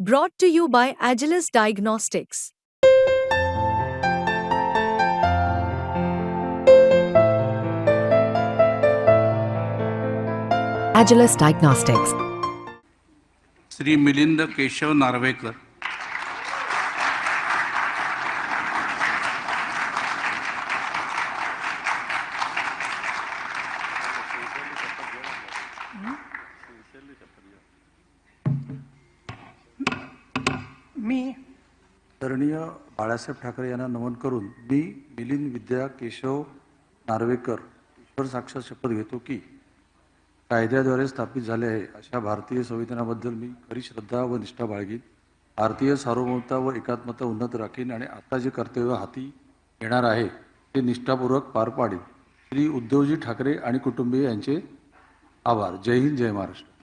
Brought to you by Agilis Diagnostics. Agilis Diagnostics. Sri Milinda Keshav Narvekar. मी. आदरणीय बाळासाहेब ठाकरे यांना नमन करून मी मिलिंद विद्या केशव नार्वेकर ईश्वर साक्षात शपथ घेतो की कायद्याद्वारे स्थापित झाले आहे अशा भारतीय संविधानाबद्दल मी खरी श्रद्धा व निष्ठा बाळगीन. भारतीय सार्वभौमता व एकात्मता उन्नत राखीन आणि आता जे कर्तव्य हाती येणार आहे ते निष्ठापूर्वक पार पाडीन. श्री उद्धवजी ठाकरे आणि कुटुंबीय यांचे आभार. जय हिंद जय महाराष्ट्र.